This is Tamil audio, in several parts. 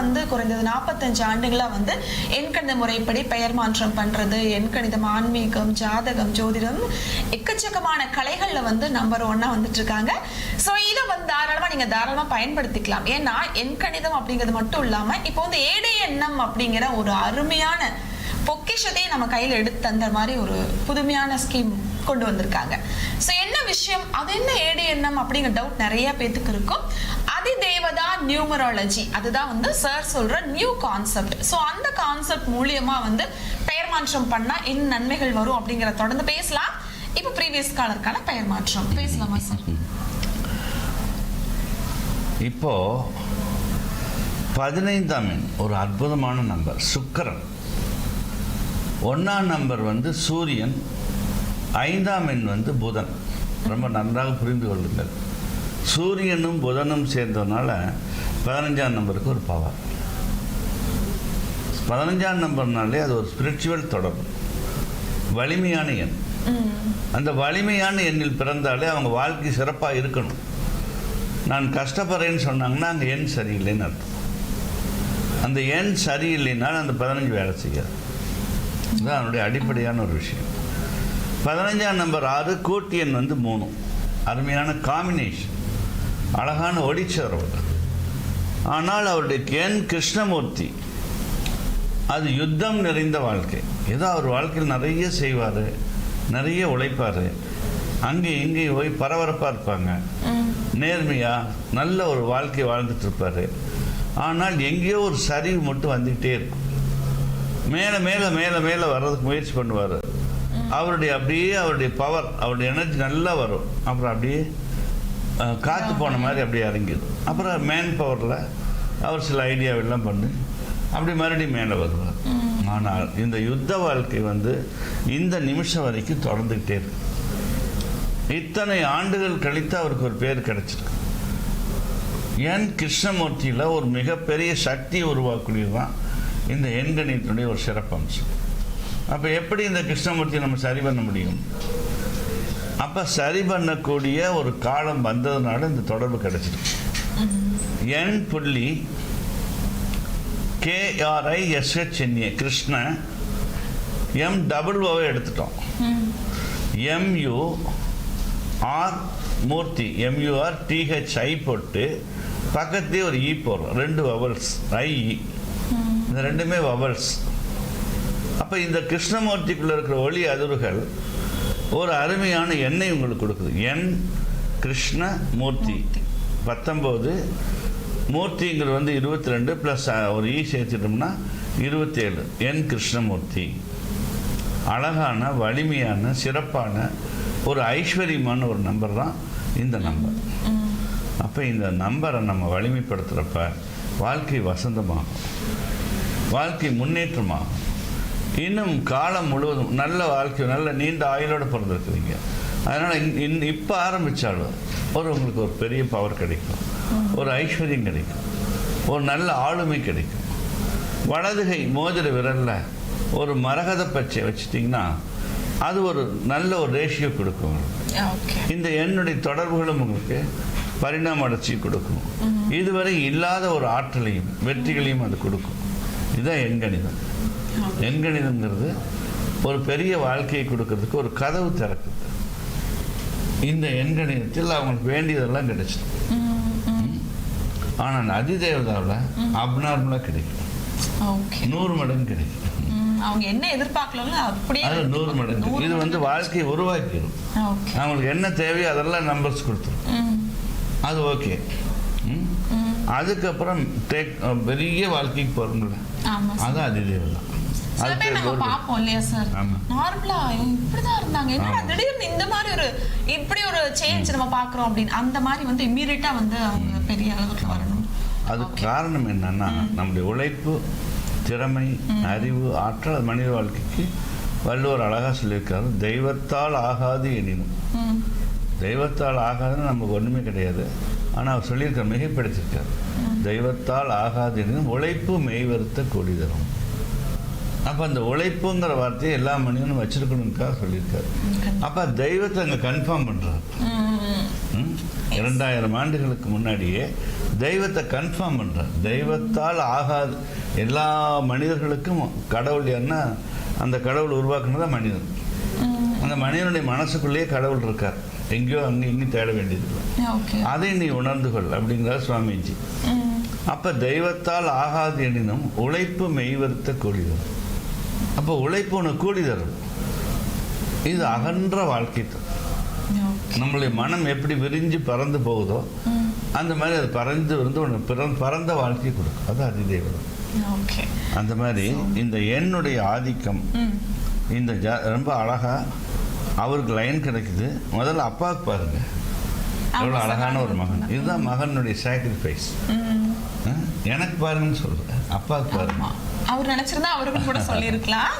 வந்து குறைந்தது நாற்பத்தஞ்சு ஆண்டுகளாக வந்து எண்கணித முறைப்படி பெயர் மாற்றம் பண்ணுறது எண்கணிதம் ஆன்மீகம் ஜாதகம் ஜோதிடம் எக்கச்சக்கமான கலைகளில் வந்து நம்பர் ஒன்னாக வந்துட்டு இருக்காங்க. ஸோ இதை வந்து தாராளமாக நீங்கள் தாராளமாக பயன்படுத்திக்கலாம். ஏன்னா எண்கணிதம் அப்படிங்கிறது மட்டும் இல்லாமல் இப்போ வந்து ஏடை எண்ணம் அப்படிங்கிற ஒரு அருமையான பொக்கிஷத்தையும் நம்ம கையில் எடுத்து தந்த மாதிரி ஒரு புதுமையான ஸ்கீம் கொண்டு வந்திருக்காங்க. ஸோ என்ன விஷயம்? அது என்ன ஏடி எண்ணம் அப்படிங்கிற டவுட் நிறைய பேத்துக்கு இருக்கும். அதிதேவதா நியூமராலஜி. அதுதான் வந்து சார் சொல்ற நியூ கான்செப்ட் ஸோ அந்த கான்செப்ட் மூலியமா வந்து பெயர் மாற்றம் பண்ணா என்ன நன்மைகள் வரும் அப்படிங்கிறத தொடர்ந்து பேசலாம். இப்போ ப்ரீவியஸ் காலருக்கான பெயர் மாற்றம். பேசலாமா சார் இப்போ பதினைந்தாம் எண். ஒரு அற்புதமான நம்பர் சுக்கரன். ஒன்றாம் நம்பர் வந்து சூரியன் ஐந்தாம் எண் வந்து புதன். ரொம்ப நன்றாக புரிந்து கொள்ளுங்கள். சூரியனும் புதனும் சேர்ந்ததுனால பதினஞ்சாம் நம்பருக்கு ஒரு பவர் பதினஞ்சாம் நம்பர்னாலே அது ஒரு ஸ்பிரிச்சுவல் தொடர்பு. வலிமையான எண். அந்த வலிமையான எண்ணில் பிறந்தாலே அவங்க வாழ்க்கை சிறப்பாக இருக்கணும். நான் கஷ்டப்படுறேன்னு சொன்னாங்கன்னா அங்கே எண் சரியில்லைன்னு அர்த்தம். அந்த எண் சரியில்லைனால் அந்த பதினஞ்சு வேலை செய்யாது. இதுதான் அதனுடைய அடிப்படையான ஒரு விஷயம். பதினஞ்சாம் நம்பர் ஆறு கூட்டு எண் வந்து மூணு அருமையான காம்பினேஷன் அழகான ஒடிச்சவர் ஆனால் அவருடைய எண் கிருஷ்ணமூர்த்தி அது யுத்தம் நிறைந்த வாழ்க்கை. ஏதோ அவர் வாழ்க்கையில் நிறைய செய்வார் நிறைய உழைப்பார். அங்கே இங்கே போய் பரபரப்பாக இருப்பாங்க. நேர்மையாக நல்ல ஒரு வாழ்க்கை வாழ்ந்துட்டு இருப்பார். ஆனால் எங்கேயோ ஒரு சரிவு மட்டும் வந்துக்கிட்டே இருக்கும். மேலே மேலே மேலே மேலே வர்றதுக்கு முயற்சி பண்ணுவார். அவருடைய அப்படியே அவருடைய பவர் அவருடைய எனர்ஜி நல்லா வரும். அப்புறம் அப்படியே காத்து போன மாதிரி அப்படியே இறங்கிடும் அப்புறம் மேன் பவரில் அவர் சில ஐடியாவெல்லாம் பண்ணி. அப்படி மறுபடியும் மேலே வருவார். ஆனால் இந்த யுத்த வாழ்க்கை வந்து இந்த நிமிஷம் வரைக்கும் தொடர்ந்துக்கிட்டே இருக்கு. இத்தனை ஆண்டுகள் கழித்து அவருக்கு ஒரு பேர் கிடைச்சிருக்கு. என் கிருஷ்ணமூர்த்தியில் ஒரு மிகப்பெரிய சக்தியை உருவாக்கக்கூடியது தான் இந்த எண்கணிதனுடைய ஒரு சிறப்பம்சம் அப்போ எப்படி இந்த கிருஷ்ணமூர்த்தியை நம்ம சரி பண்ண முடியும்? அப்போ சரி பண்ணக்கூடிய ஒரு காலம் வந்ததுனால இந்த தொடர்பு கிடைச்சிருக்கு. என் புள்ளி KRI SHNA Krishna M double ஓவை எடுத்துட்டோம். MU R Murthy MUR THI போட்டு பக்கத்துலேயே ஒரு இ போடுறோம் ரெண்டு வவல்ஸ் ஐஇ இந்த ரெண்டுமே வவல்ஸ் அப்போ இந்த கிருஷ்ணமூர்த்திக்குள்ளே இருக்கிற ஒளி அதிர்வுகள் ஒரு அருமையான எண்ணெய் உங்களுக்கு கொடுக்குது. என் கிருஷ்ணமூர்த்தி. பத்தொம்போது மூர்த்திங்கிறது வந்து இருபத்தி ரெண்டு ப்ளஸ் ஒரு ஈ சேர்த்துட்டோம்னா இருபத்தேழு. என் கிருஷ்ணமூர்த்தி. அழகான வலிமையான சிறப்பான ஒரு ஐஸ்வர்யமான ஒரு நம்பர் தான் இந்த நம்பர் அப்போ இந்த நம்பரை நம்ம வலிமைப்படுத்துகிறப்ப வாழ்க்கை வசந்தமாகும். வாழ்க்கை முன்னேற்றமாகும் இன்னும் காலம் முழுவதும் நல்ல வாழ்க்கை நல்ல நீண்ட ஆயுளோடு பிறந்திருக்கிறீங்க. அதனால் இன் இப்போ ஆரம்பித்தாலும் ஒரு உங்களுக்கு ஒரு பெரிய பவர் கிடைக்கும். ஒரு ஐஸ்வர்யம் கிடைக்கும். ஒரு நல்ல ஆளுமை கிடைக்கும். வலதுகை மோதிர விரலில் ஒரு மரகத பச்சை வச்சிட்டிங்கன்னா அது ஒரு நல்ல ஒரு ரேஷியோ கொடுக்கும் உங்களுக்கு. இந்த எண்ணுடைய தொடர்புகளும் உங்களுக்கு பரிணாம வளர்ச்சி கொடுக்கும். இதுவரை இல்லாத ஒரு ஆற்றலையும் வெற்றிகளையும் அது கொடுக்கும். இதுதான் எண்கணிதம் எண்கணிதம்ங்கிறது ஒரு பெரிய வாழ்க்கையை கொடுக்கறதுக்கு ஒரு கதவு திறக்குது. இந்த எண்கணிதத்தில் அவங்களுக்கு வேண்டியதெல்லாம் கிடைச்சிடும் ஆனால் அதிதேவதாவில் அப்நார்மலாக கிடைக்கும் ஓகே. நூறு மடங்கு கிடைக்கும் அவங்க என்ன எதிர்பார்க்கலாம்ல அப்படியே அது நூறு மடங்கு. இது வந்து வாழ்க்கையை உருவாக்கிடும். அவங்களுக்கு என்ன தேவையோ அதெல்லாம் நம்பர்ஸ் கொடுத்துரும். அது ஓகே? அதுக்கப்புறம் டேக் பெரிய வாழ்க்கைக்கு போகிறோம்ல அது அதிதேவதான் சில அது பேர் நம்ம பேர் பாப்போம் இல்லையா சார். நார்மலா இப்படிதான் இருந்தாங்க. என்னடா. திடீர்னு இந்த மாதிரி ஒரு இப்படி ஒரு சேஞ்ச் நம்ம பாக்குறோம் அப்படின்னு. அந்த மாதிரி வந்து இம்மீடியட்டா வந்து அவங்க பெரிய அளவுக்கு வரணும். அதுக்கு காரணம் என்னன்னா நம்முடைய உழைப்பு திறமை அறிவு ஆற்றல் அது மனித வாழ்க்கைக்கு வள்ளுவர் அழகாக சொல்லியிருக்காரு. தெய்வத்தால் ஆகாது எனினும். தெய்வத்தால் ஆகாதுன்னு நமக்கு ஒன்றுமே கிடையாது. ஆனால் அவர் சொல்லியிருக்கார் மிகைப்படுத்தியிருக்கார். தெய்வத்தால் ஆகாது எனினும் உழைப்பு மெய்வருத்த கூடி தரும். அப்போ அந்த உழைப்புங்கிற வார்த்தையை எல்லா மனிதனும் வச்சிருக்கணுக்காக சொல்லியிருக்காரு. அப்போ தெய்வத்தை அங்கே கன்ஃபார்ம் பண்ணுறாரு? இரண்டாயிரம் ஆண்டுகளுக்கு முன்னாடியே தெய்வத்தை கன்ஃபார்ம் பண்றார். தெய்வத்தால் ஆகாது. எல்லா மனிதர்களுக்கும் கடவுள் என்ன அந்த கடவுள் உருவாக்குனது மனிதன். அந்த மனிதனுடைய மனசுக்குள்ளேயே கடவுள் இருக்கார். எங்கேயோ அங்கே இங்கேயும் தேட வேண்டியது. அதை நீ உணர்ந்து கொள் அப்படிங்கிறார் சுவாமிஜி. அப்ப தெய்வத்தால் ஆகாது எனினும் உழைப்பு மெய்வருத்த கூலி தரும் அப்போ உழைப்பு உனக்கு கூலி தரும். இது அகன்ற வாழ்க்கை தரும். நம்மளுடைய மனம் எப்படி விரிஞ்சு பறந்து போகுதோ அந்த மாதிரி அது பறந்து வந்து உனக்கு பிறந்த பறந்த வாழ்க்கை கொடுக்கும். அது அதிதெய்வம் ஓகே அந்த மாதிரி இந்த எண்ணுடைய ஆதிக்கம் இந்த ஜா ரொம்ப அழகா அவருக்கு லைன் கிடைக்குது. முதல்ல அப்பாவுக்கு பாருங்க. எவ்வளோ அழகான ஒரு மகன். இதுதான் மகனுடைய சாக்ரிஃபைஸ் எனக்கு பாருங்கன்னு சொல்றேன். அப்பாவுக்கு பாருங்க. அவர் நினைச்சிருந்தா அவருக்கும் கூட சொல்லியிருக்கலாம்.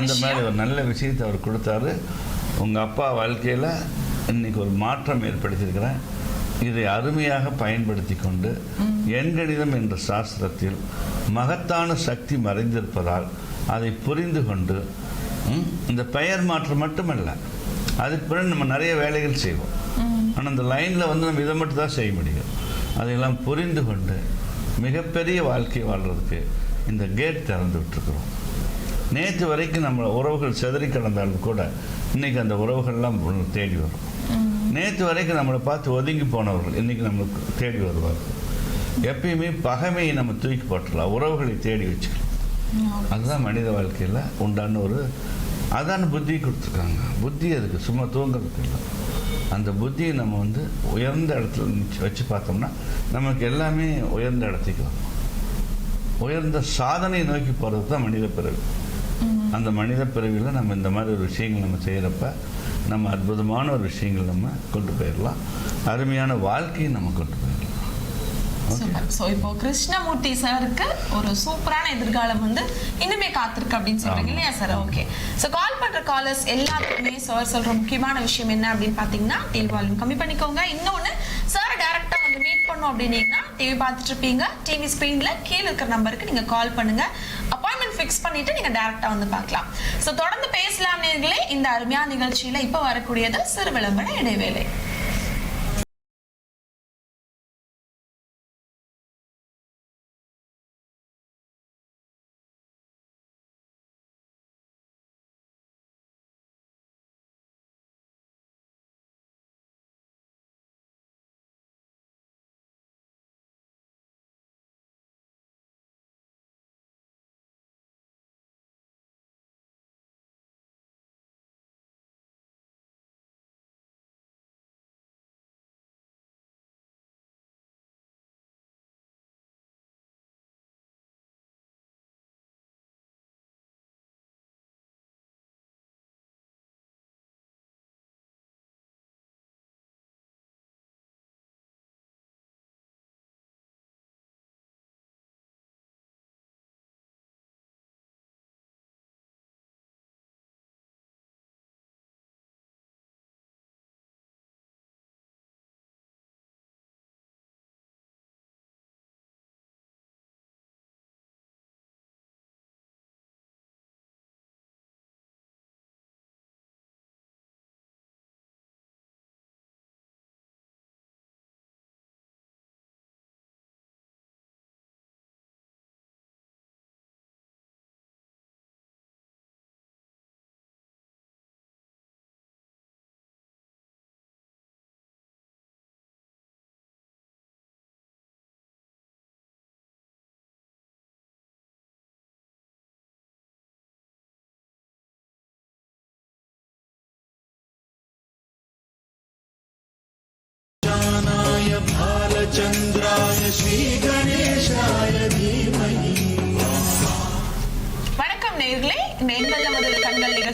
அந்த மாதிரி ஒரு நல்ல விஷயத்தை அவர் கொடுத்தாரு. உங்க அப்பா வாழ்க்கையில இன்னைக்கு ஒரு மாற்றம் ஏற்படுத்தியிருக்கிறேன் இதை அருமையாக பயன்படுத்தி கொண்டு எண்கணிதம் என்ற சாஸ்திரத்தில் மகத்தான சக்தி மறைந்திருப்பதால் அதை புரிந்து கொண்டு இந்த பெயர் மாற்றம் மட்டுமல்ல. அதுக்கு பிறகு நம்ம நிறைய வேலைகள் செய்வோம். ஆனால் அந்த லைனில் வந்து நம்ம இதை மட்டும் தான் செய்ய முடியும். அதையெல்லாம் புரிந்து கொண்டு மிகப்பெரிய வாழ்க்கை வாழ்றதுக்கு இந்த கேட் திறந்து விட்டுருக்குறோம். நேற்று வரைக்கும் நம்ம உறவுகள் செதறி கிடந்தாலும் கூட இன்னைக்கு அந்த உறவுகள்லாம் தேடி வரும். நேற்று வரைக்கும் நம்மளை பார்த்து ஒதுங்கி போனவர்கள் இன்னைக்கு நம்மளுக்கு தேடி வருவார்கள். எப்பயுமே பகைமையை நம்ம தூக்கி போட்டுடலாம். உறவுகளை தேடி வச்சுக்கலாம். அதுதான் மனித வாழ்க்கையில் உண்டான ஒரு அதான புத்தி கொடுத்துருக்காங்க. புத்தி அதுக்கு சும்மா தூங்குறதுக்கு இல்லை. அந்த புத்தியை நம்ம வந்து உயர்ந்த இடத்துல வச்சு பார்த்தோம்னா நமக்கு எல்லாமே உயர்ந்த இடத்துக்கு வரும். உயர்ந்த சாதனையை நோக்கி போகிறது தான் மனித பிறவி. அந்த மனித பிறவியில் நம்ம இந்த மாதிரி ஒரு விஷயங்கள் நம்ம செய்கிறப்ப நம்ம அற்புதமான ஒரு விஷயங்கள் நம்ம கொண்டு போயிடலாம். அருமையான வாழ்க்கையை நம்ம கொண்டு போயிடலாம். சூப்பர். ஸோ இப்போ கிருஷ்ணமூர்த்தி சாருக்கு ஒரு சூப்பரான எதிர்காலம் வந்து இன்னுமே காத்திருக்கு அப்படின்னு சொல்றீங்க. இல்லையா சார் ஓகே ஸோ கால் பண்ற காலர்ஸ் எல்லாத்துக்குமே சார் சொல்ற முக்கியமான விஷயம் என்ன அப்படின்னு பார்த்தீங்கன்னா டிவி வால்யூம் கம்மி பண்ணிக்கோங்க. இன்னொன்று சார் டேரக்டா வந்து மீட் பண்ணோம் அப்படின்னீங்கன்னா டிவி பார்த்துட்டு இருப்பீங்க. டிவி ஸ்க்ரீன்ல கீழே இருக்கிற நம்பருக்கு நீங்க கால் பண்ணுங்க. அப்பாயின்மெண்ட் ஃபிக்ஸ் பண்ணிட்டு நீங்க டேரக்டா வந்து பார்க்கலாம். ஸோ தொடர்ந்து பேசலாம் நேர்களே இந்த அருமையான நிகழ்ச்சியில இப்போ வரக்கூடியது சிறு விளம்பர இடைவேளை.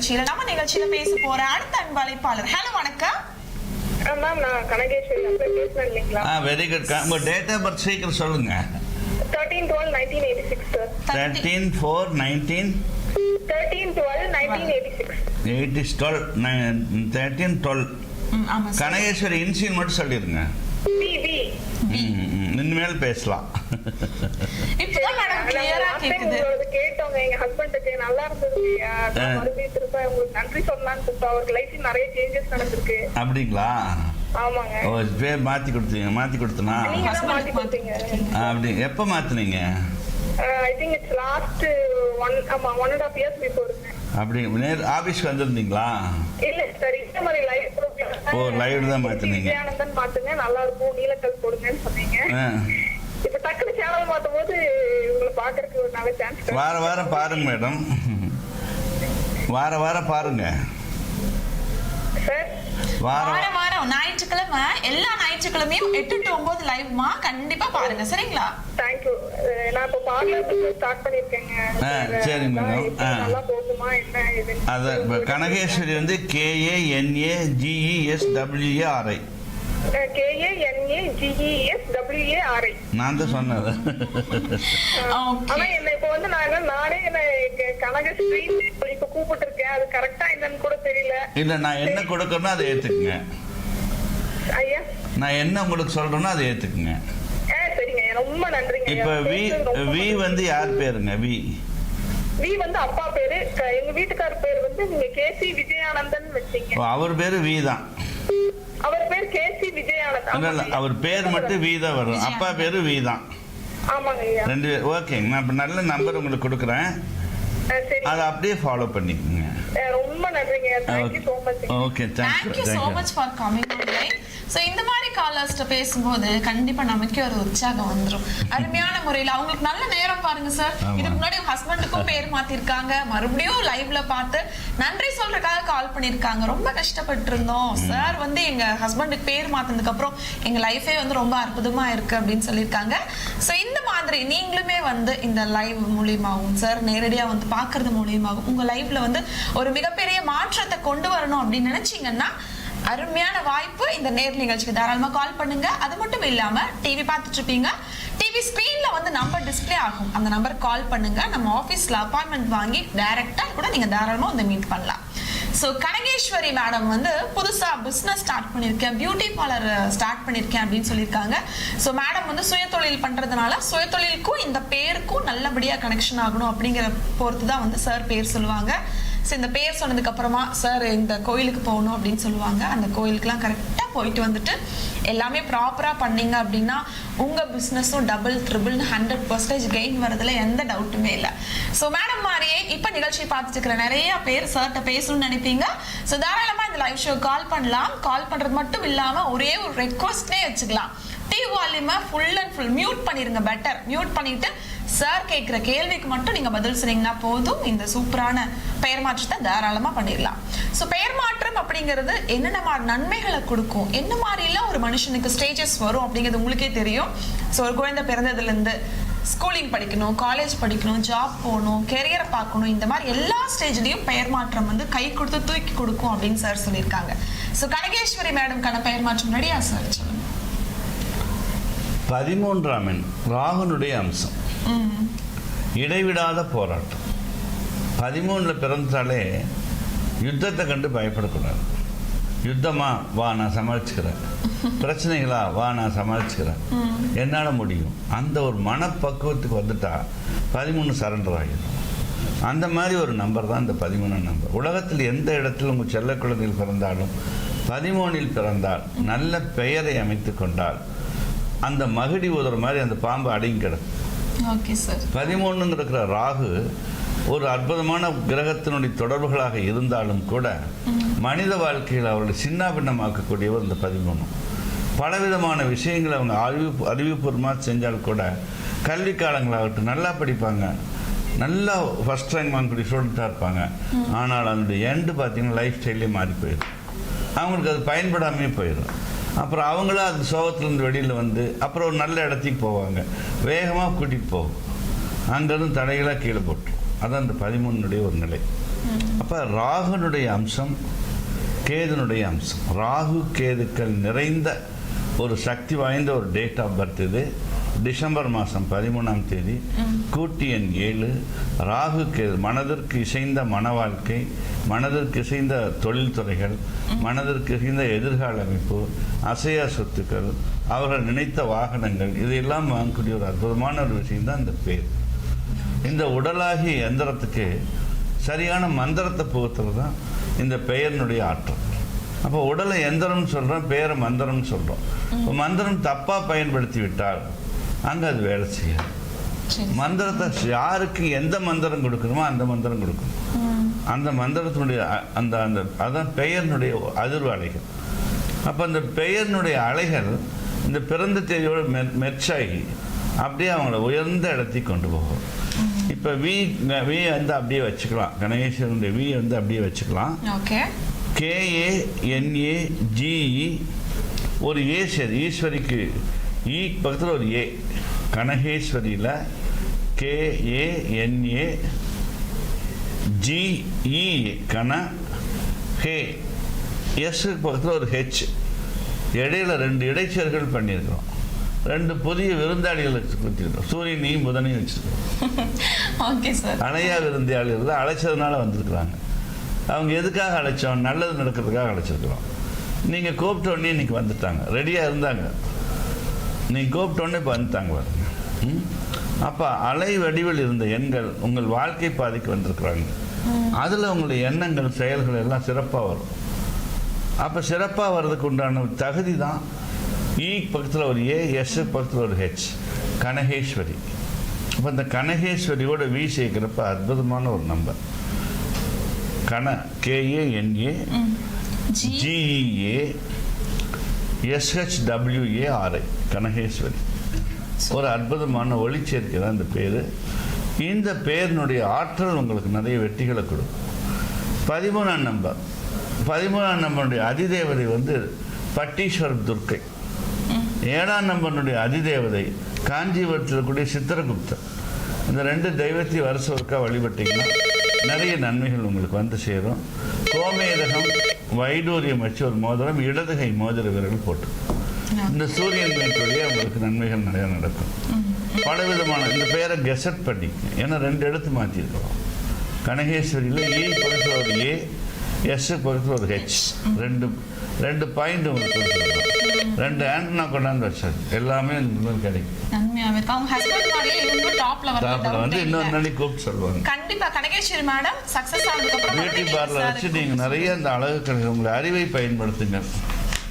நிகழ்ச்சியில நம்ம நிகழ்ச்சியில பேச போற அடுத்த அன்பு அழைப்பாளர். ஹலோ வணக்கம். வெரி குட் உங்கள் டேட் ஆஃப் பர்த் சீக்கிரம் சொல்லுங்க. Thirteen twelve nineteen eighty six sir thirteen four nineteen thirteen twelve nineteen eighty six eighty twelve thirteen twelve Kanageswari ancient மட்டும் சொல்லிடுங்க இனிமேல் பேசலாம். இப்பதான் மேடம் கிளியரா கேக்குது. கேட்டோங்க எங்க ஹஸ்பண்டுக்கு நல்லா இருந்தது. மறுபடியும் திரும்ப உங்களுக்கு நன்றி சொல்லலாம்னு கூப்பிட்டோம் அவருக்கு லைஃப்ல நிறைய சேஞ்சஸ் நடந்திருக்கு. அப்படிங்களா? ஆமாங்க. ஓ பேர் மாற்றி கொடுத்தீங்க கொடுத்தனா? மாத்தி கொடுத்தீங்க? அப்படி எப்போ மாற்றினீங்க I think it's last one ஆமா ஒன் அண்ட் ஹாஃப் இயர்ஸ் பிஃபோருங்க அப்படி நேர் ஆஃபீஸ்க்கு வந்திருந்தீங்களா? இல்ல சார் இந்த மாதிரி லைவ் ப்ரோக்ராம் ஓ, live தான் மாத்துனீங்க. விஜயானந்தன் மாத்துங்க நல்லா இருக்கும். நீலக்கல் போடுங்கன்னு சொன்னீங்க. ஆ. இப்ப டக்குனு சேனல் மாத்தும் போது உங்களை பாக்குறதுக்கு ஒரு நல்ல சான்ஸ் வார வாரம் பாருங்க மேடம். வார வாரம் பாருங்க. சார் வாரம் வார வாரம் ஞாயிற்றுக்கிழமை எல்லா ஞாயிற்றுக்கிழமையும் எட்டு டு ஒன்பது லைவ்மா கண்டிப்பா பாருங்க சரிங்களா? நான் இப்போ பார்லர் பிசினஸ் ஸ்டார்ட் பண்ணிருக்கேங்க. ஆ, சரிங்க மேடம். ஆ. நல்லா போகுமா என்ன ஏதுன்னு அதை இப்போ கனகேஸ்வரி வந்து டபிள்யூஏஆர்ஐ கேஏஎன்ஏ ஜிஇஎஸ் டபிள்யூஏஆர்ஐ நான் தான் சொன்னது ஆனா என்ன இப்ப வந்து நான் என்ன நானே என்ன கனகஸ்ரீ இப்ப கூப்பிட்டு இருக்கேன் அது கரெக்டா என்னன்னு கூட தெரியல. இல்லை நான் என்ன கொடுக்கறனோ அதை ஏற்றுக்குங்க ஐயா? நான் என்ன உங்களுக்கு சொல்கிறேனோ அதை ஏற்றுக்குங்க ஆ சரிங்க. ரொம்ப நன்றிங்க. இப்போ வி வி வந்து யார் பேருங்க? வி. வி வந்து அப்பா பேரு. எங்க வீட்டுக்கார் பேர் வந்து நீங்க கேசி விஜயானந்தன் வச்சீங்க. அவர் பேர் வி தான். அவர் பேர் கேசி விஜயானந்தன். அவர் பேர் மட்டும் வி தான் வரும். அப்பா பேர் வி தான். ரெண்டு பேர் ஓகேங்க. நான் இப்போ நல்ல நம்பர் உங்களுக்கு கொடுக்குறேன். அதை அப்படியே ஃபாலோ பண்ணிக்கோங்க. ரொம்ப நன்றிங்க. Thank you so much okay thank you thank you much for coming online so இந்த மாதிரி காலர்ஸ்ட்ட பேசும்போது கண்டிப்பா நமக்கே ஒரு உற்சாகம் வந்துரும். அருமையான முறையில். அவங்களுக்கு நல்ல நேரம் பாருங்க சார். இதுக்கு முன்னாடி ஹஸ்பண்டுக்கும் பேர் மாத்திருக்காங்க. மறுபடியும் லைவ்ல பார்த்து நன்றி சொல்றதுக்காக கால் பண்ணிருக்காங்க. ரொம்ப கஷ்டப்பட்டு இருந்தோம் சார் வந்து எங்க ஹஸ்பண்டுக்கு பேர் மாத்தினதுக்கு அப்புறம் எங்க லைஃபே வந்து ரொம்ப அற்புதமா இருக்கு அப்படின்னு சொல்லியிருக்காங்க. ஸோ இந்த மாதிரி நீங்களுமே வந்து இந்த லைவ் மூலியமாகவும் சார் நேரடியா வந்து பார்க்கறது மூலியமாகவும் உங்க லைஃப்ல வந்து ஒரு மிகப்பெரிய மாற்றத்தை கொண்டு வரணும் அப்படின்னு நினைச்சீங்கன்னா அருமையான வாய்ப்பு இந்த நேர் நிகழ்ச்சிக்கு தாராளமா கால் பண்ணுங்க. அது மட்டும் இல்லாம டிவி பார்த்துட்டு இருப்பீங்க. டிவி ஸ்கிரீன்ல வந்து நம்பர் டிஸ்ப்ளே ஆகும். அந்த நம்பர் கால் பண்ணுங்க. நம்ம ஆபீஸ்ல அப்பாயின்மெண்ட் வாங்கி டைரக்டா கூட நீங்க தாராளமா வந்து மீட் பண்ணலாம். ஸோ கனகேஸ்வரி மேடம் வந்து புதுசா பிசினஸ் ஸ்டார்ட் பண்ணியிருக்கேன் பியூட்டி பார்லர் ஸ்டார்ட் பண்ணியிருக்கேன் அப்படின்னு சொல்லியிருக்காங்க. ஸோ மேடம் வந்து சுயதொழில் பண்றதுனால சுயதொழிலுக்கும் இந்த பேருக்கும் நல்லபடியா கனெக்ஷன் ஆகணும் அப்படிங்கிற பொறுத்து தான் வந்து சார் பேர் சொல்லுவாங்க. ஸோ இந்த பேர் சொன்னதுக்கு அப்புறமா சார் இந்த கோயிலுக்கு போகணும் அப்படின்னு சொல்லுவாங்க. அந்த கோயிலுக்குலாம் கரெக்டாக போயிட்டு வந்துட்டு எல்லாமே ப்ராப்பராக பண்ணீங்க அப்படின்னா உங்கள் பிஸ்னஸும் double triple hundred percentage gain வரதுல எந்த டவுட்டுமே இல்லை. ஸோ மேடம் மாதிரியே இப்போ நிகழ்ச்சி பார்த்துட்டு இருக்கிற நிறைய பேர் சார்கிட்ட பேசணும்னு நினைப்பீங்க. ஸோ தாராளமாக இந்த லைவ் ஷோ கால் பண்ணலாம். கால் பண்ணுறது மட்டும் இல்லாமல் ஒரே ஒரு ரெக்வஸ்ட்னே வச்சுக்கலாம். டிவி வால்யூமை ஃபுல் அண்ட் ஃபுல் மியூட் பண்ணிருங்க பெட்டர் மியூட் பண்ணிட்டு சார் கேட்குற கேள்விக்கு மட்டும் நீங்கள் பதில் சொன்னீங்கன்னா போதும். இந்த சூப்பரான பெயர் மாற்றத்தை தாராளமாக பண்ணிடலாம். ஸோ பெயர் மாற்றம் அப்படிங்கிறது என்னென்ன மாதிரி நன்மைகளை கொடுக்கும்? என்ன மாதிரிலாம் ஒரு மனுஷனுக்கு ஸ்டேஜஸ் வரும் அப்படிங்கிறது உங்களுக்கே தெரியும். ஸோ ஒரு குழந்தை பிறந்ததுலேருந்து ஸ்கூலிங் படிக்கணும் காலேஜ் படிக்கணும் ஜாப் போகணும் கெரியரை பார்க்கணும் இந்த மாதிரி எல்லா ஸ்டேஜ்லேயும் பெயர் மாற்றம் வந்து கை கொடுத்து தூக்கி கொடுக்கும் அப்படின்னு சார் சொல்லியிருக்காங்க. ஸோ கனகேஸ்வரி மேடம்கான பெயர் மாற்றம் ரெடியா சார் சொல்லுங்கள் பதிமூன்றாம் எண் ராகுனுடைய அம்சம். இடைவிடாத போராட்டம். பதிமூணில் பிறந்தாலே யுத்தத்தை கண்டு பயப்படக்கூடாது. யுத்தமா? வா நான் சமாளிச்சுக்கிறேன். பிரச்சனைகளா? வா நான் சமாளிச்சுக்கிறேன். என்னால் முடியும். அந்த ஒரு மனப்பக்குவத்துக்கு வந்துட்டா பதிமூணு சரண்டர் ஆகிடும் அந்த மாதிரி ஒரு நம்பர் தான் இந்த பதிமூணாம் நம்பர் உலகத்தில் எந்த இடத்தில் உங்கள் செல்ல குழந்தைகள் பிறந்தாலும் பதிமூணில் பிறந்தால் நல்ல பெயரை அமைத்து கொண்டால் அந்த மகிடி உதற மாதிரி அந்த பாம்பு அடங்கி கிடக்கும் ஓகே சார் பதிமூணுங்கிற ராகு ஒரு அற்புதமான கிரகத்தினுடைய தொடர்புகளாக இருந்தாலும் கூட மனித வாழ்க்கையில் அவர்களை சின்ன பின்னமாக்கக்கூடியவர் இந்த பதிமூணு. பலவிதமான விஷயங்களை அவங்க அறிவிப்பு அறிவுபூர்வமாக செஞ்சால் கூட கல்வி காலங்களாகட்டும் நல்லா படிப்பாங்க. நல்லா ஃபஸ்ட் ரேங்க் வாங்கக்கூடிய ஸ்டூடெண்ட்டாக இருப்பாங்க. ஆனால் அதனுடைய எண்டு பார்த்தீங்கன்னா லைஃப் ஸ்டைலே மாறி போயிடும். அவங்களுக்கு அது பயன்படாமே போயிடும். அப்புறம் அவங்களும் அந்த சோகத்துலேருந்து வெளியில் வந்து அப்புறம் ஒரு நல்ல இடத்துக்கு போவாங்க. வேகமாக கூட்டிகிட்டு போகும் அங்கேருந்து தடைகளாக கீழே போட்டுரும் அதான் அந்த பதிமூணுடைய ஒரு நிலை. அப்போ ராகுனுடைய அம்சம் கேதுனுடைய அம்சம். ராகு கேதுக்கள் நிறைந்த ஒரு சக்தி வாய்ந்த ஒரு டேட் ஆஃப் பர்த் இது. டிசம்பர் மாதம் பதிமூணாம் தேதி கூட்டி எண் ஏழு ராகு கேது மனதிற்கு இசைந்த மன வாழ்க்கை மனதிற்கு இசைந்த தொழில்துறைகள் மனதிற்கு இசைந்த எதிர்கால அமைப்பு அசையா சொத்துக்கள் அவர்கள் நினைத்த வாகனங்கள் இதையெல்லாம் வாங்கக்கூடிய ஒரு அற்புதமான ஒரு விஷயம்தான் இந்த பேர். இந்த உடலாகிய எந்திரத்துக்கு சரியான மந்திரத்தை புகுத்துறது தான் இந்த பெயரினுடைய ஆற்றல். அப்போ உடலை எந்திரம்னு சொல்கிறோம் பெயரை மந்திரம்னு சொல்கிறோம் மந்திரம் தப்பாக பயன்படுத்தி விட்டால் அங்கே அது வேலை செய்யாது. மந்திரத்தை யாருக்கு எந்த மந்திரம் கொடுக்கணுமோ அந்த மந்திரம் கொடுக்கணும் ம். அந்த மந்திரத்தினுடைய அந்த அந்த அதான் பெயரினுடைய அதிர்வு அலைகள் அப்போ அந்த பெயரினுடைய அலைகள் இந்த பிறந்த தேதியோட மெ மெர்ச்சாகி அப்படியே அவங்கள உயர்ந்த இடத்துக்கு கொண்டு போகும். இப்போ வி வி வந்து அப்படியே வச்சுக்கலாம். கணேசனுடைய வி வந்து அப்படியே வச்சுக்கலாம். கேஏ என்ஏ ஜிஇ ஒரு ஏ சரி ஈஸ்வரிக்கு ஈ பக்கத்தில் ஒரு ஏ. கனகேஸ்வரியில் கேஏ என்ஏ ஜிஇ கன ஹே. எஸ் பக்கத்தில் ஒரு ஹெச் இடையில ரெண்டு இடைச்சர்கள் பண்ணியிருக்கிறோம். ரெண்டு புதிய விருந்தாளிகளுக்கு கொடுத்துருக்கோம் சூரியனையும் புதனையும் வச்சுருக்கோம் அணையா விருந்தாளிகள் அழைச்சதுனால வந்திருக்கிறாங்க. அவங்க எதுக்காக அழைச்சோம்? நல்லது நடக்கிறதுக்காக அழைச்சிருக்கிறோம். நீங்கள் கூப்பிட்ட உடனே இன்னைக்கு வந்துட்டாங்க. ரெடியாக இருந்தாங்க. நீங்கள் கூப்பிட்ட உடனே இப்போ வந்துட்டாங்க பாருங்க ம்? அப்போ அலை வடிவில் இருந்த எண்கள் உங்கள் வாழ்க்கை பாதைக்கு வந்திருக்கிறாங்க. அதில் உங்களுடைய எண்ணங்கள் செயல்கள் எல்லாம் சிறப்பாக வரும். அப்போ சிறப்பாக வர்றதுக்கு உண்டான தகுதி தான் இ பக்கத்தில் ஒரு ஏ எஸ் பக்கத்தில் ஒரு ஹெச் கனகேஸ்வரி. அப்போ இந்த கனகேஸ்வரியோட வி சேர்க்கிறப்ப அற்புதமான ஒரு நம்பர் கன கேஏஎன்ஏ ஜிஇஏ எஸ்ஹெச்டபிள்யூஏஆர்ஐ கனகேஸ்வரி. ஒரு அற்புதமான ஒளிச்சேர்க்கை தான் இந்த பேர். இந்த பேரினுடைய ஆற்றல் உங்களுக்கு நிறைய வெற்றிகளை கொடுக்கும். பதிமூணாம் நம்பர். பதிமூணாம் நம்பருடைய அதிதேவதை வந்து பட்டீஸ்வரர் துர்க்கை. ஏழாம் நம்பருடைய அதிதேவதை காஞ்சிபுரத்தில் இருக்கக்கூடிய சித்திரகுப்தர். இந்த ரெண்டு தெய்வத்தையும் வருஷம் ஒருக்கா வழிபட்டீங்கன்னா நிறைய நன்மைகள் உங்களுக்கு வந்து சேரும். கோமேதகம் வைடூரியம் வச்சு ஒரு மோதிரம் இடதுகை மோதிர விரல் போட்டு. இந்த சூரியன் மேற்கொள்ளியே அவங்களுக்கு நன்மைகள் நிறைய நடக்கும். பல விதமான இந்த பேரை கெசட் பண்ணி ஏன்னா ரெண்டு எடுத்து மாற்றிருக்கிறோம் கனகேஸ்வரியில் ஏ e பக்கத்தில் ஒரு ஏ எஸ் பக்கத்தில் ஒரு ஹெச் ரெண்டு ரெண்டு பாயிண்ட் உங்களுக்கு கொடுத்துருக்கோம் ரெண்டு ஆண்டனா கொண்டாந்து வச்சாச்சு. எல்லாமே உங்களுக்கு கிடைக்கும். நன்மையாவே இருக்கு அவங்க ஹஸ்பண்ட் மாதிரியே இவங்க டாப்ல டாப்ல வந்து வர இன்னொரு நாளைக்கு கூப்பிட்டு சொல்லுவாங்க. கண்டிப்பா. கனகேஸ்வரி மேடம் சக்சஸ் ஆனதுக்கு அப்புறம் பியூட்டி பார்லர் வச்சு நிறைய அந்த அழகு கணக்கு உங்களை அறிவை பயன்படுத்துங்க.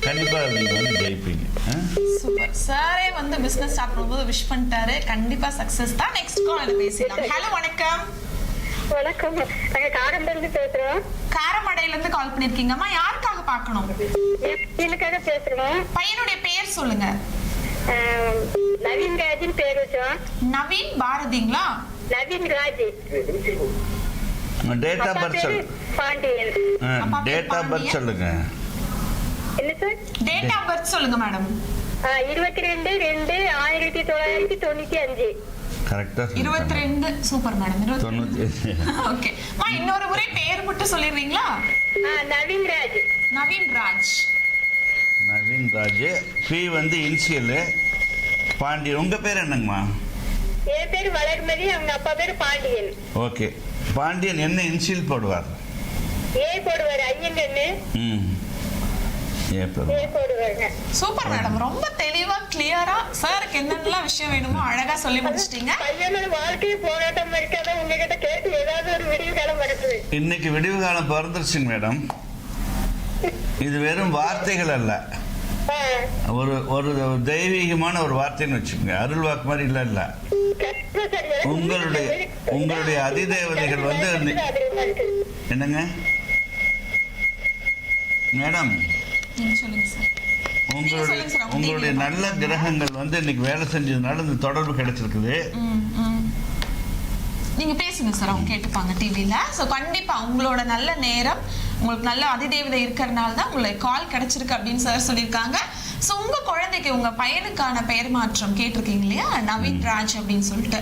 கண்டிப்பாக நீங்கள் வந்து ஜெயிப்பீங்க? சூப்பர் சாரே வந்து பிசினஸ் ஸ்டார்ட் பண்ணும்போது விஷ் பண்ணிட்டாரு. கண்டிப்பா சக்சஸ் தான். நெக்ஸ்ட் கால் பேசலாம் ஹலோ வணக்கம். வணக்கம். நாங்க காரம்பல இருந்து பேசுறோம். காரமடையில இருந்து கால் பண்ணிருக்கீங்கம்மா. யாருக்காக பார்க்கணும்? எனக்காக பேசுறோம். பையனுடைய பெயர் சொல்லுங்க. நவீன் ராஜின் பேர் வச்சோம். Naveen பாரதிங்களா? Naveen Raj date of birth பேரு சொல் பாண்டியன். அப்பா பேர் டேட் ஆஃப் பர்த். சொல்லுங்க. என்ன சார் டேட் ஆஃப் பர்த் சொல்லுங்க மேடம் ஆஹ், இருபத்தி ரெண்டு ரெண்டு ஆயிரத்தி தொள்ளாயிரத்தி தொண்ணூத்தி அஞ்சு. இருபத்தி ரெண்டு சூப்பர் மேடம் தொண்ணூற்றி ஓகே இன்னொரு முறை பேர் மட்டும் சொல்லிடுறீங்களா? ஆஹ், நவீன் ராஜ். நவீன் ராஜ். நவீன் ராஜ் பி வந்து இன்சியலு. பாண்டியன் உங்கள் பேர் என்னங்கம்மா? என் பேரு வளர்மதி அவங்க அப்பா பேரு பாண்டியன். ஓகே. பாண்டியன் என்ன இன்சியல் போடுவார்? ஏ போடுவாரு ஐயங்கன்னு ம். ஏ ஏ போடுவார் போடுவாங்க சூப்பர் மேடம். ரொம்ப தெளிவா கிளியரா சாருக்கு என்னென்னலாம் விஷயம் வேணுமோ அழகா சொல்லி முடிச்சிட்டீங்க. பையனோட வாழ்க்கையை போராட்டம் இருக்காத உங்ககிட்ட கேட்டு ஏதாவது ஒரு விடிவு காலம் வருது இன்னைக்கு விடிவு காலம் பிறந்துருச்சுங்க மேடம். இது வெறும் வார்த்தைகள் அல்ல. ஒரு ஒரு தெய்வீகமான ஒரு வார்த்தைன்னு வச்சுக்கோங்க. அருள் வாக்கு மாதிரி இல்லை இல்லை. உங்களுடைய உங்களுடைய அதிதேவதைகள் வந்து. என்னங்க? மேடம் உங்களுடைய உங்களுடைய நல்ல கிரகங்கள் வந்து இன்னைக்கு வேலை செஞ்சதுனால இந்த தொடர்பு கிடைச்சிருக்குது. நீங்க பேசுங்க சார் அவங்க கேட்டுப்பாங்க டிவில சோ கண்டிப்பா உங்களோட நல்ல நேரம் உங்களுக்கு நல்ல அதிதேவதை இருக்கிறனால தான் உங்களுக்கு கால் கிடைச்சிருக்கு அப்படின்னு சார் சொல்லியிருக்காங்க. சோ உங்க குழந்தைக்கு உங்க பையனுக்கான பெயர் மாற்றம் கேட்டிருக்கீங்க இல்லையா? நவீன் ராஜ் அப்படின்னு சொல்லிட்டு.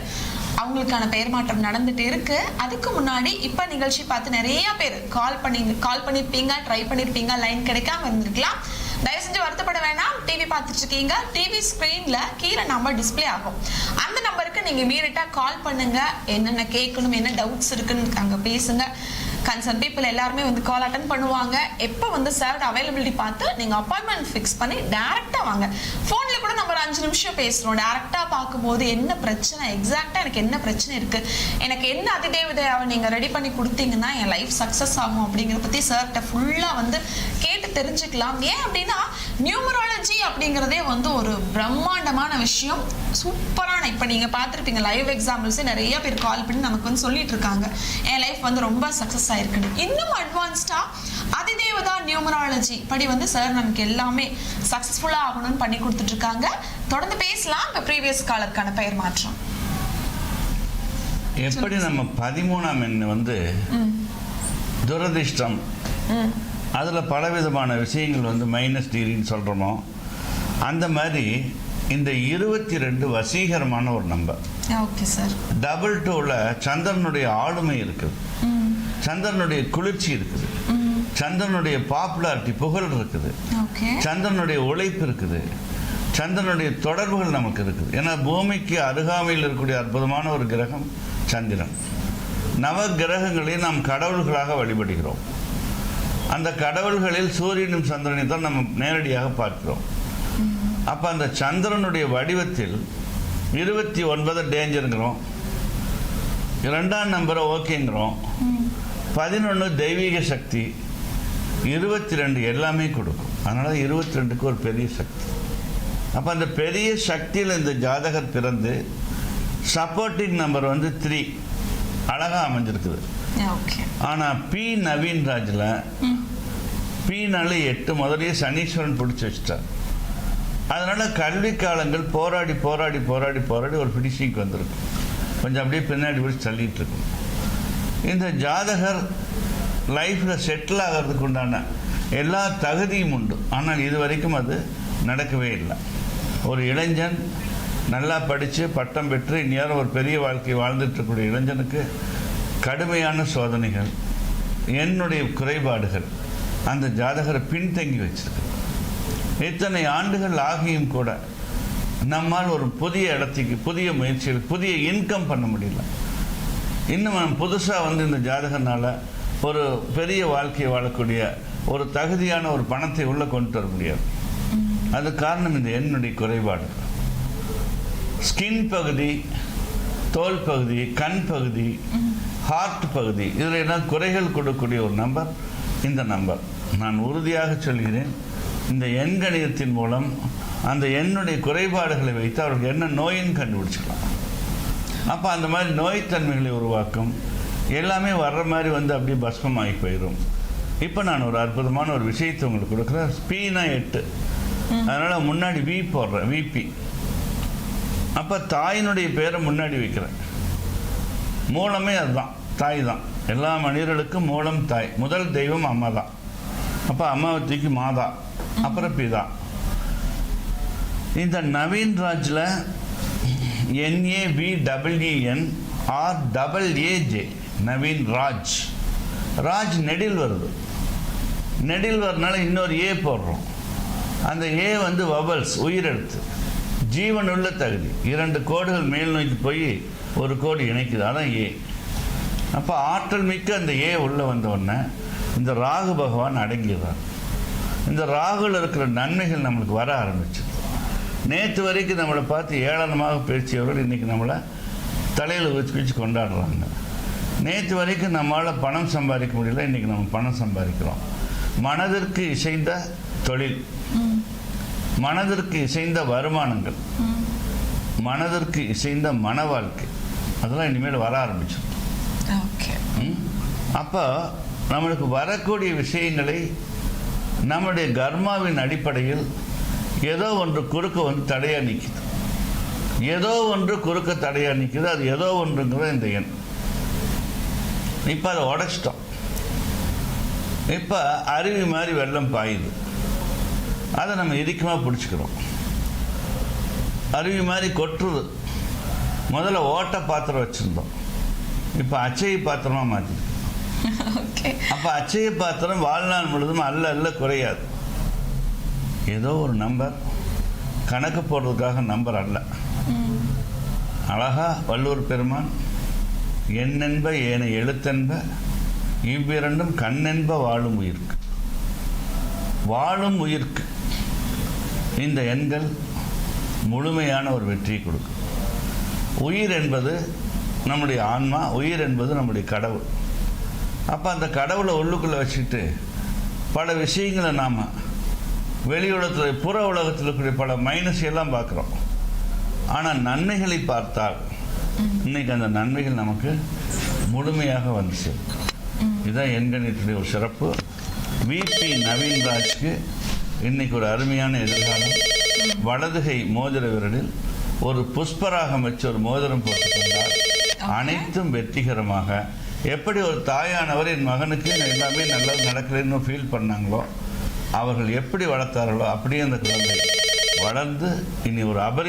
அவங்களுக்கான பெயர் மாற்றம் நடந்துட்டு இருக்கு. அதுக்கு முன்னாடி இப்ப நிகழ்ச்சி பார்த்து நிறைய பேர் கால் பண்ணி கால் பண்ணிருப்பீங்க ட்ரை பண்ணிருப்பீங்க லைன் கிடைக்காம இருந்திருக்கலாம். தயவு செஞ்சு வருத்தப்பட வேணாம். டிவி பார்த்துட்டு இருக்கீங்க டிவி ஸ்க்ரீன்ல கீழே நம்பர் டிஸ்ப்ளே ஆகும். அந்த நம்பருக்கு நீங்க இமீடியட்டா கால் பண்ணுங்க. என்னென்ன கேட்கணும் என்ன டவுட்ஸ் இருக்குன்னு அங்க பேசுங்க. கன்சர்ன் பீப்புள் எல்லாருமே வந்து கால் அட்டன் பண்ணுவாங்க. எப்போ வந்து சார் அவைலபிலிட்டி பார்த்து நீங்க அப்பாயின்மெண்ட் ஃபிக்ஸ் பண்ணி டேரக்டா வாங்க. ஃபோன்ல கூட நம்ம ஒரு அஞ்சு நிமிஷம் பேசுறோம். டேரக்டா பார்க்கும்போது என்ன பிரச்சனை? எக்ஸாக்டா எனக்கு என்ன பிரச்சனை இருக்கு? எனக்கு என்ன அதிதேவதையாவை நீங்க ரெடி பண்ணி கொடுத்தீங்கன்னா என் லைஃப் சக்சஸ் ஆகும் அப்படிங்கிறத பத்தி சார்கிட்ட ஃபுல்லா வந்து கேட்டு தெரிஞ்சுக்கலாம். ஏன் அப்படின்னா நியூமராலஜி அப்படிங்கிறதே வந்து ஒரு பிரம்மாண்டமான விஷயம். சூப்பரான இப்போ நீங்கள் பார்த்துருப்பீங்க லைவ் எக்ஸாம்பிள்ஸே நிறைய பேர் கால் பண்ணி நமக்கு வந்து சொல்லிட்டு இருக்காங்க. என் லைஃப் வந்து ரொம்ப சக்ஸஸ் ஆயிருக்குன்னு இன்னும் அட்வான்ஸ்டா அதிதே நியூமராலஜி படி வந்து சார் நமக்கு எல்லாமே சக்ஸஸ்ஃபுல்லாக ஆகணும்னு பண்ணி கொடுத்துட்டு இருக்காங்க தொடர்ந்து பேசலாம். இப்போ ப்ரீவியஸ் காலருக்கான பெயர் மாற்றம். எப்படி நம்ம பதிமூணாம் எண் வந்து துரதிர்ஷ்டம். அதில் பலவிதமான விஷயங்கள் வந்து மைனஸ் டிகிரின்னு சொல்கிறோமோ அந்த மாதிரி இந்த இருபத்தி ரெண்டு வசீகரமான ஒரு நம்பர் ஓகே சார். டபுள் டூவில் சந்திரனுடைய ஆளுமை இருக்குது. சந்திரனுடைய குளிர்ச்சி இருக்குது. சந்திரனுடைய பாப்புலாரிட்டி புகழ் இருக்குது. சந்திரனுடைய உழைப்பு இருக்குது. சந்திரனுடைய தொடர்புகள் நமக்கு இருக்குது. ஏன்னா பூமிக்கு அருகாமையில் இருக்கக்கூடிய அற்புதமான ஒரு கிரகம் சந்திரன். நவ கிரகங்களையும் நாம் கடவுள்களாக வழிபடுகிறோம். அந்த கடவுள்களில் சூரியனும் சந்திரனை தான் நம்ம நேரடியாக பார்க்கிறோம். அப்போ அந்த சந்திரனுடைய வடிவத்தில் இருபத்தி ஒன்பது டேஞ்சருங்கிறோம் இரண்டாம் நம்பரை ஓகேங்கிறோம். பதினொன்று தெய்வீக சக்தி. இருபத்தி ரெண்டு எல்லாமே கொடுக்கும். அதனால இருபத்தி ரெண்டுக்கு ஒரு பெரிய சக்தி. அப்போ அந்த பெரிய சக்தியில் இந்த ஜாதகர் பிறந்து சப்போர்ட்டிங் நம்பர் வந்து த்ரீ அழகாக அமைஞ்சிருக்குது. ஆனால் பி நவீன் ராஜில் ம். பீனால எட்டு முதலே சனீஸ்வரன் பிடிச்சி வச்சிட்டார். அதனால கல்வி காலங்கள் போராடி போராடி போராடி போராடி ஒரு ஃபினிஷிங்க்கு வந்திருக்கும் கொஞ்சம் அப்படியே பின்னாடி பிடிச்சி தள்ளிட்டு இருக்கும் இந்த ஜாதகர் லைஃப்பில் செட்டில் ஆகிறதுக்கு உண்டான எல்லா தகுதியும் உண்டு. ஆனால் இது வரைக்கும் அது நடக்கவே இல்லை. ஒரு இளைஞன் நல்லா படித்து பட்டம் பெற்று இந்நேரம் ஒரு பெரிய வாழ்க்கை வாழ்ந்துட்டுருக்கூடிய இளைஞனுக்கு கடுமையான சோதனைகள் என்னுடைய குறைபாடுகள் அந்த ஜாதகரை பின்தங்கி வச்சிருக்கு. இத்தனை ஆண்டுகள் ஆகியும் கூட நம்மால் ஒரு புதிய இடத்துக்கு புதிய முயற்சிகள் புதிய இன்கம் பண்ண முடியல. இன்னும் புதுசாக வந்து இந்த ஜாதகனால் ஒரு பெரிய வாழ்க்கையை வாழக்கூடிய ஒரு தகுதியான ஒரு பணத்தை உள்ளே கொண்டு வர முடியாது. அது காரணம் இந்த எண்ணுடைய குறைபாடு. ஸ்கின் பகுதி தோல் பகுதி கண் பகுதி ஹார்ட் பகுதி இதில் எல்லாம் குறைகள் கொடுக்கக்கூடிய ஒரு நம்பர் இந்த நம்பர். நான் உறுதியாக சொல்கிறேன் இந்த எண் கணிதத்தின் மூலம் அந்த எண்ணுடைய குறைபாடுகளை வைத்து அவர்களுக்கு என்ன நோயின்னு கண்டுபிடிச்சிக்கலாம். அப்போ அந்த மாதிரி நோய்த்தன்மைகளை உருவாக்கும் எல்லாமே வர்ற மாதிரி வந்து அப்படியே பஸ்மமாகி போயிடும் இப்போ நான் ஒரு அற்புதமான ஒரு விஷயத்தை உங்களுக்கு கொடுக்குறேன். ஸ்பீனா எட்டு. அதனால் முன்னாடி வி போடுறேன் விபி அப்போ தாயினுடைய பேரை முன்னாடி வைக்கிறேன். மூலமே அதுதான் தாய் தான். எல்லா மனிதர்களுக்கும் மூலம் தாய். முதல் தெய்வம் அம்மா தான். அப்போ அம்மாவத்திக்கு மாதா அப்புறம் பிதா. இந்த Naveen ராஜில் N A V W N R double A J Naveen Raj. Raj நெடில் வருது நெடில் வரனால இன்னொரு ஏ போடுறோம். அந்த ஏ வந்து வவல்ஸ் உயிரெழுத்து. ஜீவனுள்ள தகுதி. இரண்டு கோடுகள் மேல் நோக்கி போய் ஒரு கோடு இணைக்குது. அதான் ஏ அப்போ ஆற்றல் மிக்க அந்த ஏ உள்ளே வந்தவுடனே இந்த ராகு பகவான் அடங்கிடுறார். இந்த ராகுல இருக்கிற நன்மைகள் நம்மளுக்கு வர ஆரம்பிச்சு நேற்று வரைக்கும் நம்மளை பார்த்து ஏளனமாக பேசியவர்கள் இன்றைக்கி நம்மளை தலையில் வச்சு வச்சு கொண்டாடுறாங்க. நேற்று வரைக்கும் நம்மளால் பணம் சம்பாதிக்க முடியல இன்றைக்கி நம்ம பணம் சம்பாதிக்கிறோம். மனதிற்கு இசைந்த தொழில். மனதிற்கு இசைந்த வருமானங்கள். மனதிற்கு இசைந்த மன வாழ்க்கை. அதெல்லாம் இனிமேல் வர ஆரம்பிச்சிடும்? அப்போ நம்மளுக்கு வரக்கூடிய விஷயங்களை நம்முடைய கர்மாவின் அடிப்படையில் ஏதோ ஒன்று குறுக்க வந்து தடையா நிற்குது ஏதோ ஒன்று குறுக்க தடையா நிற்குது அது ஏதோ ஒன்றுங்கிறது இந்த எண். இப்போ அதை உடைச்சிட்டோம். இப்போ அருவி மாதிரி வெள்ளம் பாயுது. அதை நம்ம இறுக்கமாக பிடிச்சிக்கிறோம். அருவி மாதிரி கொட்டுறது. முதல்ல ஓட்ட பாத்திரம் வச்சுருந்தோம். இப்போ அச்சை பாத்திரமா மாற்றிருக்கோம் அப்போ அச்சய பாத்திரம் வாழ்நாள் முழுதும் அல்ல அல்ல குறையாது. ஏதோ ஒரு நம்பர் கணக்கு போடுறதுக்காக நம்பர் அல்ல. அழகா வள்ளுவர் பெருமான் எண்ணென்ப ஏன எழுத்தென்ப இவ்விரண்டும் கண்ணென்ப வாழும் உயிர்க்கு. வாழும் உயிர்க்கு. இந்த எண்கள் முழுமையான ஒரு வெற்றியை கொடுக்கும். உயிர் என்பது நம்முடைய ஆன்மா உயிர் என்பது நம்முடைய கடவுள். அப்போ அந்த கடவுளை உள்ளுக்குள்ளே வச்சுக்கிட்டு பல விஷயங்களை நாம் வெளி உலகத்தில் புற உலகத்தில் இருக்கக்கூடிய பல மைனஸ் எல்லாம் பார்க்குறோம். ஆனால் நன்மைகளை பார்த்தால் இன்னைக்கு அந்த நன்மைகள் நமக்கு முழுமையாக வந்து சேரும் இதுதான் எண்கணித்துடைய ஒரு சிறப்பு. விபி நவீன்ராஜ்க்கு இன்னைக்கு ஒரு அருமையான எதிர்காலம். வலதுகை மோதிர விரலில் ஒரு புஷ்பராகம் வச்சு ஒரு மோதிரம் போட்டுக்கொண்டால் அனைத்தும் வெற்றிகரமாக. எப்படி ஒரு தாயானவர் என் மகனுக்கு எல்லாமே நல்லது நடக்கலைன்னு ஃபீல் பண்ணாங்களோ அவர்கள் எப்படி வளர்த்தார்களோ அப்படியே அந்த குழந்தை வளர்ந்து இனி ஒரு அபரி